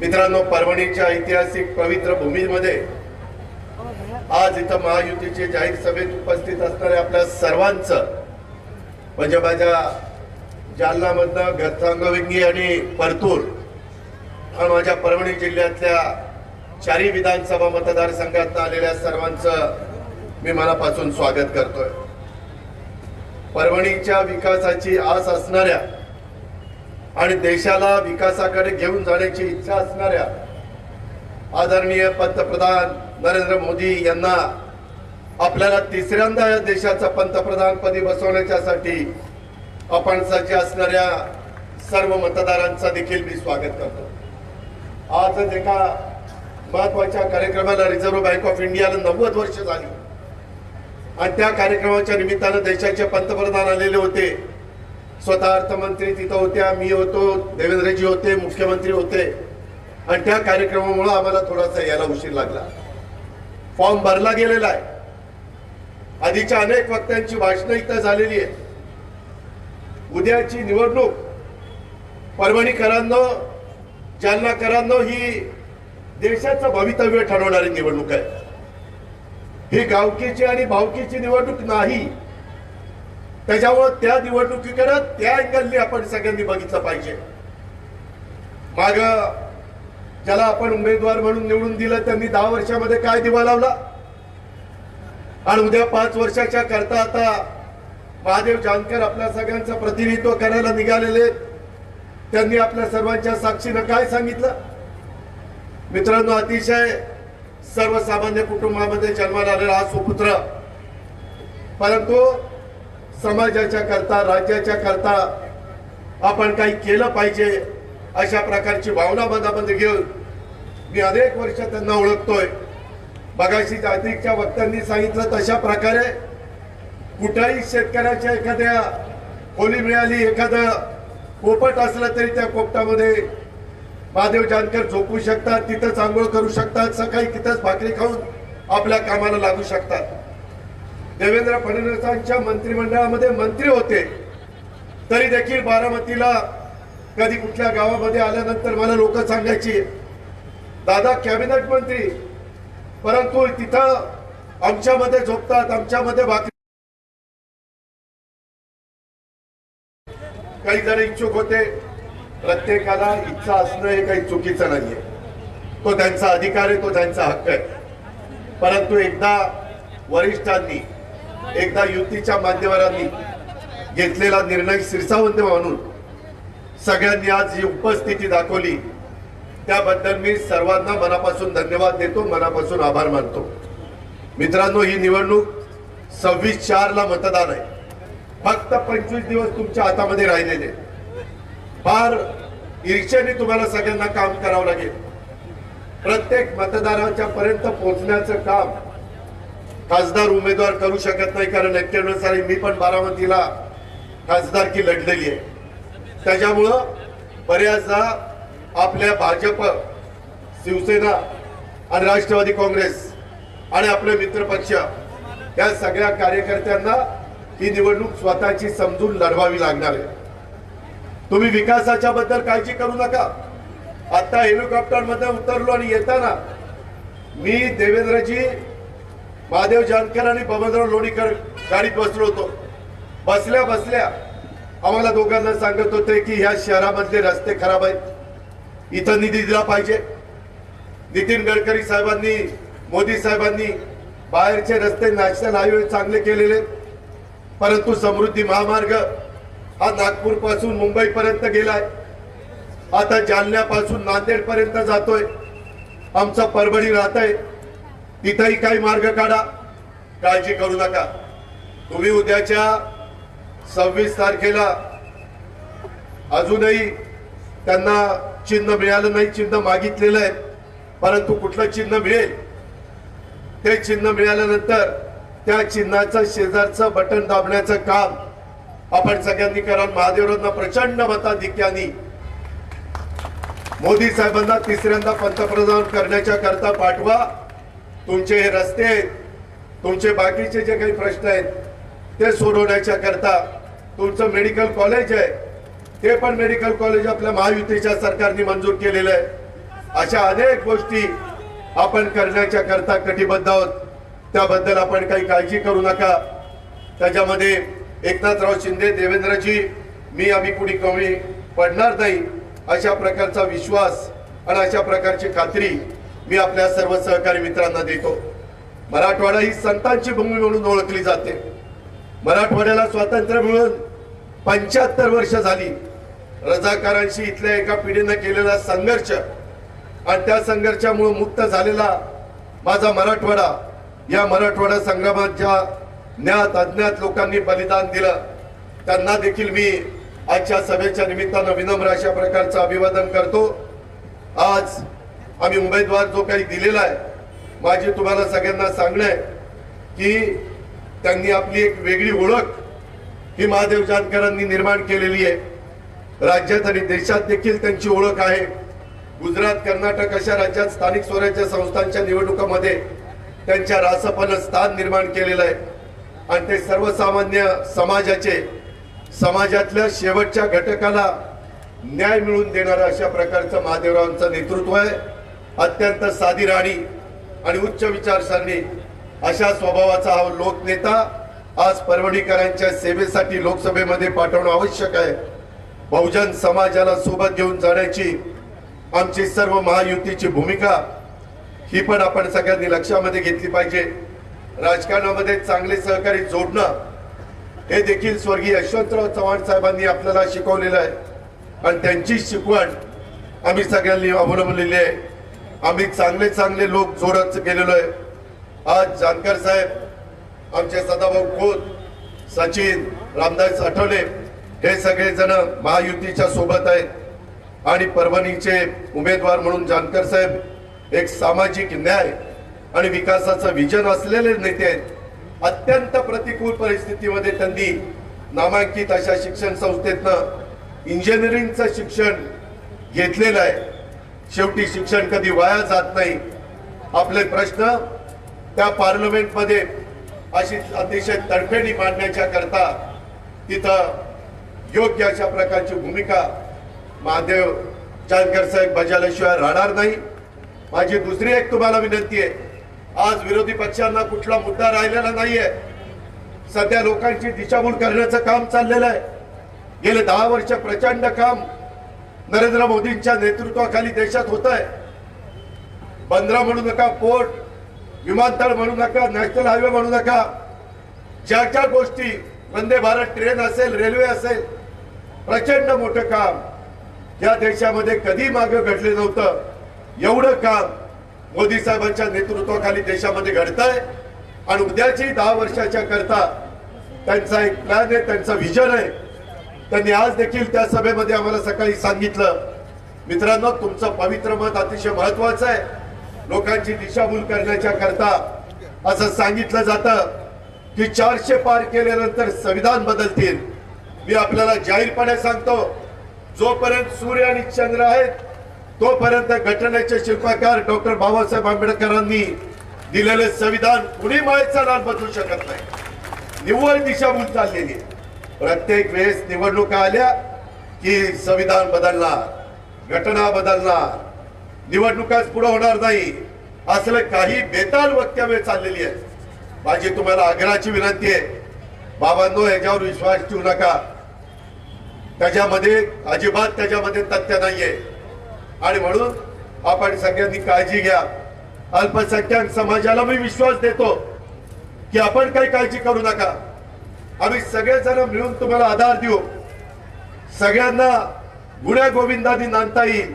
मित्रांनो परभणीच्या ऐतिहासिक पवित्र भूमीमध्ये आज इथं महायुतीचे जाहीर सभेत उपस्थित असणाऱ्या आपल्या सर्वांचं म्हणजे माझ्या जालनामधनं गर्थांगविंगी आणि परतूर आणि माझ्या परभणी जिल्ह्यातल्या चारी विधानसभा मतदारसंघात आलेल्या सर्वांचं मी मनापासून स्वागत करतोय. परभणीच्या विकासाची आस असणाऱ्या आणि देशाला विकासाकडे घेऊन जाण्याची इच्छा असणाऱ्या आदरणीय पंतप्रधान नरेंद्र मोदी यांना आपल्याला तिसऱ्यांदा या देशाचा पंतप्रधान पदी बसवण्याच्यासाठी आपण सज्ज असणाऱ्या सर्व मतदारांचा देखील मी स्वागत करतो. आज एका महत्त्वाच्या कार्यक्रमाला रिझर्व्ह बँक ऑफ इंडियाला नव्वद वर्ष झाली. आणि त्या कार्यक्रमाच्या निमित्तानं देशाचे पंतप्रधान आलेले होते. स्वतः अर्थमंत्री तिथं होत्या मी होतो देवेंद्रजी होते मुख्यमंत्री होते. आणि त्या कार्यक्रमामुळे आम्हाला थोडासा यायला उशीर लागला. फॉर्म भरला गेलेला आहे. आधीच्या अनेक वक्त्यांची भाषणं इथं झालेली आहे उद्याची निवडणूक परभणीकरांनो जालनाकरांनो ही देशाचं भवितव्य ठरवणारी निवडणूक आहे. ही गावकीची आणि भावकीची निवडणूक नाही. त्याच्यामुळं त्या निवडणुकीकडे त्या अँगलनी आपण सगळ्यांनी बघितलं पाहिजे. माग ज्याला आपण उमेदवार म्हणून निवडून दिलं त्यांनी दहा वर्षामध्ये काय दिवा लावला? आणि उद्या पाच वर्षाच्या करता आता महादेव जानकर आपल्या सगळ्यांचं प्रतिनिधित्व करायला निघालेले त्यांनी आपल्या सर्वांच्या साक्षीनं काय सांगितलं? मित्रांनो अतिशय सर्वसामान्य कुटुंबामध्ये जन्माला आलेला हा सुपुत्र. परंतु समाजाच्या करता राज्याच्या करता आपण काही केलं पाहिजे अशा प्रकारची भावना मनामध्ये घेऊन मी अनेक वर्ष त्यांना ओळखतोय. बघाशी जातीच्या वक्त्यांनी सांगितलं तशा प्रकारे कुठल्याही शेतकऱ्याच्या एखाद्या खोली मिळाली एखादं पोपट असलं तरी त्या पोपटामध्ये महादेव जानकर झोपू शकतात तिथंच आंघोळ करू शकतात सकाळी तिथंच भाकरी खाऊन आपल्या कामाला लागू शकतात. देवेंद्र फडणवीसांच्या मंत्रिमंडळामध्ये मंत्री होते. तरी देखील बारामतीला कधी कुठल्या गावामध्ये आल्यानंतर मला लोक सांगायची दादा कॅबिनेट मंत्री परंतु तिथं आमच्यामध्ये झोपतात आमच्यामध्ये भाकरी काही जण इच्छुक होते. प्रत्येकाला इच्छा असणं हे काही चुकीचं नाहीये. तो त्यांचा अधिकार आहे तो त्यांचा हक्क आहे. परंतु एकदा वरिष्ठांनी एकदा युतीच्या मान्यवरांनी घेतलेला निर्णय श्रीसावंत म्हणून सगळ्यांनी आज जी उपस्थिती दाखवली. त्याबद्दल मी सर्वांना मनापासून धन्यवाद देतो मनापासून आभार मानतो. मित्रांनो ही निवडणूक सव्वीस चार ला मतदान आहे. फक्त पंचवीस दिवस तुमच्या हातामध्ये राहिलेले फार ईर्षेने तुम्हाला सगळ्यांना काम करावं लागेल. प्रत्येक मतदाराच्या पर्यंत पोहोचण्याचं काम खासदार उमेदवार करू शकत नाही कारण एक्क्याण्णव मी पण बारामतीला खासदारकी लढलेली आहे. त्याच्यामुळं बऱ्याचदा आपल्या भाजप शिवसेना आणि राष्ट्रवादी काँग्रेस आणि आपले मित्रपक्ष या सगळ्या कार्यकर्त्यांना ही निवडणूक स्वतःची समजून लढवावी लागणार आहे. तुम्ही विकासाच्या बद्दल काळजी करू नका. आता हेलिकॉप्टरमध्ये उतरलो आणि येताना मी देवेंद्रजी महादेव जानकर आणि बबनराव लोणीकर गाडीत बसलो होतो. बसल्या बसल्या आम्हाला दोघांना सांगत होते की ह्या शहरामधले रस्ते खराब आहेत. इथं निधी दिला पाहिजे. नितीन गडकरी साहेबांनी मोदी साहेबांनी बाहेरचे रस्ते नॅशनल हायवे चांगले केलेले आहेत. परंतु समृद्धी महामार्ग हा नागपूरपासून मुंबई गेलाय. आता जालन्यापासून नांदेडपर्यंत जातोय. आमचा परभणी राहत आहे तिथंही काही मार्ग काढा. काळजी करू नका. तुम्ही उद्याच्या सव्वीस तारखेला अजूनही त्यांना चिन्ह मिळालं नाही चिन्ह मागितलेलं आहे. परंतु कुठलं चिन्ह मिळेल? ते चिन्ह मिळाल्यानंतर त्या चिन्हाचं शेजारचं बटन दाबण्याचं काम आपण सगळ्यांनी करा. महादेवरांना प्रचंड मताधिक्यानी मोदी साहेबांना तिसऱ्यांदा पंतप्रधान करण्याच्या करता पाठवा. तुमचे हे रस्ते आहेत तुमचे बाकीचे जे काही प्रश्न आहेत ते सोडवण्याच्या करता तुमचं मेडिकल कॉलेज आहे. ते पण मेडिकल कॉलेज आपल्या महायुतीच्या सरकारने मंजूर केलेलं आहे. अशा अनेक गोष्टी आपण करण्याच्या करता कटिबद्ध आहोत. त्याबद्दल आपण काही काळजी करू नका. त्याच्यामध्ये एकनाथराव शिंदे देवेंद्रजी मी आम्ही कुणी कमी पडणार नाही अशा प्रकारचा विश्वास आणि अशा प्रकारची खात्री मी आपल्या सर्व सहकारी मित्रांना देतो. मराठवाडा ही संतांची भूमी म्हणून ओळखली जाते. मराठवाड्याला स्वातंत्र्य मिळून पंच्याहत्तर वर्ष झाली. रजाकारांशी इथल्या एका पिढीनं केलेला संघर्ष आणि त्या संघर्षामुळे मुक्त झालेला माझा मराठवाडा या मराठवाडा संग्रामात ज्या ज्ञात अज्ञात लोकांनी बलिदान दिलं. त्यांना देखील मी आजच्या सभेच्या निमित्तानं विनम्र अशा प्रकारचं अभिवादन करतो. आज आम्ही उमेदवार जो काही दिलेला आहे माझी तुम्हाला सगळ्यांना सांगणं आहे की त्यांनी आपली एक वेगळी ओळख ही महादेव जानकरांनी निर्माण केलेली आहे. राज्यात आणि देशात देखील त्यांची ओळख आहे. गुजरात कर्नाटक अशा राज्यात स्थानिक स्वराज्य संस्थांच्या निवडणुकामध्ये त्यांच्या रासपानं स्थान निर्माण केलेलं आहे. आणि ते सर्वसामान्य समाजाचे समाजातल्या शेवटच्या घटकाला न्याय मिळवून देणारं अशा प्रकारचं महादेवरावांचं नेतृत्व आहे. अत्यंत साधी राणी आणि उच्च विचारसरणी अशा स्वभावाचा हा लोकनेता आज परवडीकरांच्या सेवेसाठी लोकसभेमध्ये पाठवणं आवश्यक आहे. बहुजन समाजाला सोबत घेऊन जाण्याची आमची सर्व महायुतीची भूमिका ही पण आपण सगळ्यांनी लक्षामध्ये घेतली पाहिजे. राजकारणामध्ये चांगले सहकारी जोडणं हे देखील स्वर्गीय यशवंतराव चव्हाण साहेबांनी आपल्याला शिकवलेलं आहे. आणि त्यांची शिकवण आम्ही सगळ्यांनी अवलंबलेली आहे. आम्ही चांगले चांगले लोक जोडत गेलेलो आहे. आज जानकर साहेब आमचे सदाभाऊ खोत सचिन रामदास आठवले हे सगळेजण महायुतीच्या सोबत आहेत. आणि परभणीचे उमेदवार म्हणून जानकर साहेब एक सामाजिक न्याय आणि विकासाचं विजन असलेले नेते आहेत. अत्यंत प्रतिकूल परिस्थितीमध्ये त्यांनी नामांकित अशा शिक्षण संस्थेतनं इंजिनिअरिंगचं शिक्षण घेतलेलं आहे. शेवटी शिक्षण कधी वाया जात नाही. आपले प्रश्न त्या पार्लमेंटमध्ये अशी अतिशय तडफेडी मांडण्याच्या करता तिथं योग्य अशा प्रकारची भूमिका महादेव जानकर साहेब बजावल्याशिवाय राहणार नाही. माझी दुसरी एक तुम्हाला विनंती आहे. आज विरोधी पक्षांना कुठला मुद्दा राहिलेला नाहीये. सध्या लोकांची दिशाभूल करण्याचं काम चाललेलं आहे. गेले दहा वर्ष प्रचंड काम नरेंद्र मोदींच्या नेतृत्वाखाली देशात होत आहे बंदरा म्हणू नका पोर्ट विमानतळ म्हणू नका नॅशनल हायवे म्हणू नका. ज्या ज्या गोष्टी वंदे भारत ट्रेन असेल रेल्वे असेल प्रचंड मोठं काम या देशामध्ये कधी मागे घडले नव्हतं. एवढं काम मोदी साहेबांच्या नेतृत्वाखाली देशामध्ये घडत आहे आणि उद्याची दहा वर्षाच्या करता त्यांचा एक प्लॅन आहे त्यांचा विजन आहे. त्यांनी आज देखील त्या सभेमध्ये आम्हाला सकाळी सांगितलं मित्रांनो तुमचं पवित्र मत अतिशय महत्वाचं आहे. लोकांची दिशाभूल करण्याच्या करता असं सांगितलं जातं की चारशे पार केल्यानंतर संविधान बदलतील. मी आपल्याला जाहीरपणे सांगतो जोपर्यंत सूर्य आणि चंद्र आहेत तोपर्यंत घटनेचे शिल्पकार डॉक्टर बाबासाहेब आंबेडकरांनी दिलेले संविधान कुणी माहीत लाल बदलू शकत नाही. निव्वळ दिशाभूल चाललेली आहे. प्रत्येक वेळेस निवडणुका आल्या की संविधान बदलणार घटना बदलणार. निवडणुकाच पुढे होणार नाही. असलं काही बेताल वक्तव्य चाललेली आहे माझी तुम्हाला आग्रहाची विनंती आहे. बाबांनो याच्यावर विश्वास ठेवू नका. त्याच्यामध्ये अजिबात त्याच्यामध्ये तथ्य नाहीये. आणि म्हणून आपण सगळ्यांनी काळजी घ्या. अल्पसंख्याक समाजाला मी विश्वास देतो की आपण काही काळजी करू नका. आम्ही सगळेजण मिळून तुम्हाला आधार देऊ. सगळ्यांना गुण्या गोविंदानी नांदता येईल.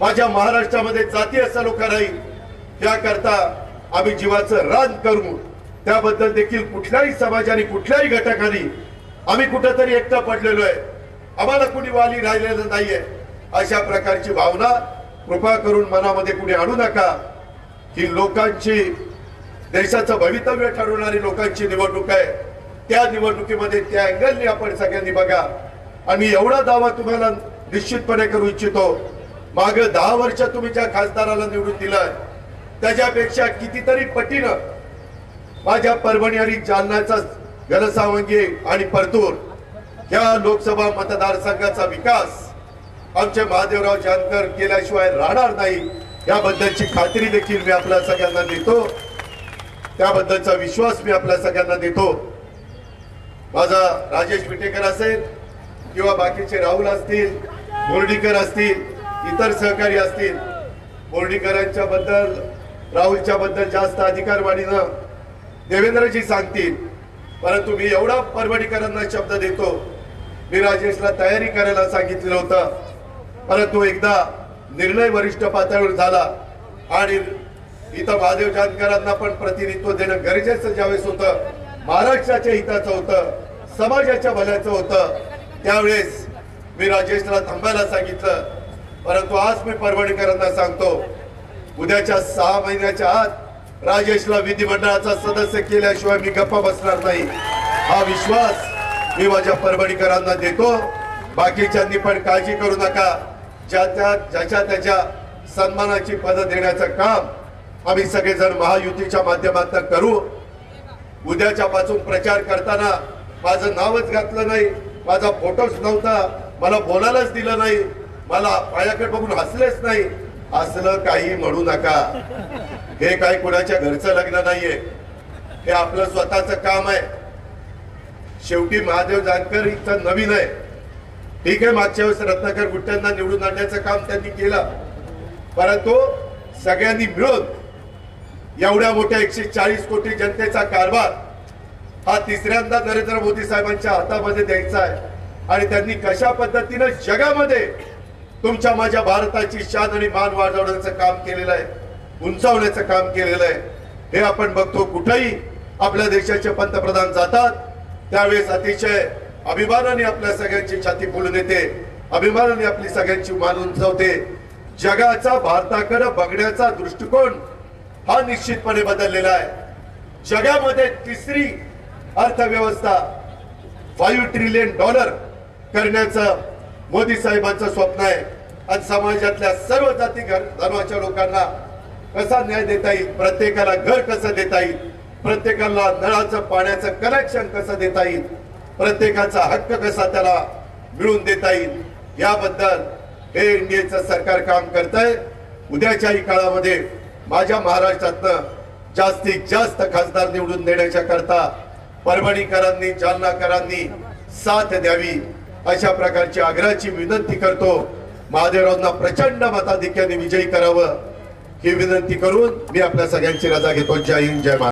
माझ्या महाराष्ट्रामध्ये जाती सलोखा राहील. त्याकरता आम्ही जीवाचं रान करू. त्याबद्दल देखील कुठल्याही समाजाने कुठल्याही घटकाने आम्ही कुठंतरी एकटा पडलेलो आहे. आम्हाला कुणी वाली राहिलेलं नाहीये. अशा प्रकारची भावना कृपा करून मनामध्ये कुणी आणू नका. ही लोकांची देशाचं भवितव्य ठरवणारी लोकांची निवडणूक आहे. त्या निवडणुकीमध्ये त्या अँगलने आपण सगळ्यांनी बघा. आणि एवढा दावा तुम्हाला निश्चितपणे करू इच्छितो. माग दहा वर्ष तुम्ही ज्या खासदाराला निवडून दिलं त्याच्यापेक्षा कितीतरी पटीनं माझ्या परभणी आणि जालन्याचा घनसावंगी आणि परतूर या लोकसभा मतदारसंघाचा विकास आमचे महादेवराव जानकर केल्याशिवाय राहणार नाही याबद्दलची खात्री देखील मी आपल्या सगळ्यांना देतो. त्याबद्दलचा विश्वास मी आपल्या सगळ्यांना देतो. माझा राजेश विटेकर असेल किंवा बाकीचे राहुल असतील बोर्डीकर असतील इतर सहकारी असतील बोर्डीकरांच्या बद्दल राहुलच्या बद्दल जास्त अधिकारवाणीनं देवेंद्रजी सांगतील. परंतु मी एवढा परवडीकरांना शब्द देतो मी राजेशला तयारी करायला सांगितलेलं होतं. परंतु एकदा निर्णय वरिष्ठ पातळीवर झाला आणि इथं महादेव जानकरांना पण प्रतिनिधित्व देणं गरजेचं ज्यावेळेस होतं महाराष्ट्राच्या हिताचं होतं समाजाच्या भल्याचं होतं. त्यावेळेस मी राजेशला थांबायला सांगितलं. परंतु आज मी परभणीकरांना सांगतो उद्याच्या सहा महिन्याच्या आत राजेशला विधिमंडळाचा सदस्य केल्याशिवाय मी गप्पा बसणार नाही. हा विश्वास मी माझ्या परभणीकरांना देतो. बाकीच्यांनी पण काळजी करू नका. ज्या त्या ज्याच्या त्याच्या सन्मानाची पदं देण्याचं काम आम्ही सगळेजण महायुतीच्या माध्यमातून करू. उद्याच्या पासून प्रचार करताना माझं नावच घातलं नाही माझा फोटोच नव्हता मला बोलायलाच दिलं नाही मला पायाकडे बघून हसलेच नाही. असलं काही म्हणू नका. हे काय कुणाच्या घरचं लग्न नाहीये. हे आपलं स्वतःच काम आहे. शेवटी महादेव जानकर इथं नवीन आहे. ठीक आहे मागच्या वेळेस रत्नाकर गुट्ट्यांना निवडून आणण्याचं काम त्यांनी केलं. परंतु सगळ्यांनी मिळून एवढ्या मोठ्या एकशे चाळीस कोटी जनतेचा कारभार हा तिसऱ्यांदा नरेंद्र मोदी साहेबांच्या हातामध्ये द्यायचा आहे. आणि त्यांनी कशा पद्धतीनं जगामध्ये तुमच्या माझ्या भारताची शान आणि मान वाढवण्याचं काम केलेलं आहे उंचावण्याचं काम केलेलं आहे हे आपण बघतो कुठेही आपल्या देशाचे पंतप्रधान जातात. त्यावेळेस अतिशय अभिमानाने आपल्या सगळ्यांची छाती फुलून येते अभिमानाने आपली सगळ्यांची मान उंचावते. जगाचा भारताकडे बघण्याचा दृष्टिकोन हा निश्चितपणे बदललेला आहे. जगामध्ये तिसरी अर्थव्यवस्था फाईव्ह ट्रिलियन डॉलर करण्याचं मोदी साहेबांचं स्वप्न आहे. आणि समाजातल्या सर्व जाती घर- धर्माच्या लोकांना कसा न्याय देता येईल? प्रत्येकाला घर कसं देता येईल? प्रत्येकाला नळाचं पाण्याचं कनेक्शन कसं देता येईल? प्रत्येकाचा हक्क कसा त्याला मिळवून देता येईल? याबद्दल हे इंडियाचं सरकार काम करत आहे उद्याच्याही काळामध्ये माझ्या महाराष्ट्रातनं जास्तीत जास्त खासदार निवडून देण्याच्या करता परभणीकरांनी जालनाकरांनी साथ द्यावी अशा प्रकारची आग्रहाची विनंती करतो. महादेवरावांना प्रचंड मताधिक्याने विजयी करावं ही विनंती करून मी आपल्या सगळ्यांची रजा घेतो. जय हिंद जय महाराज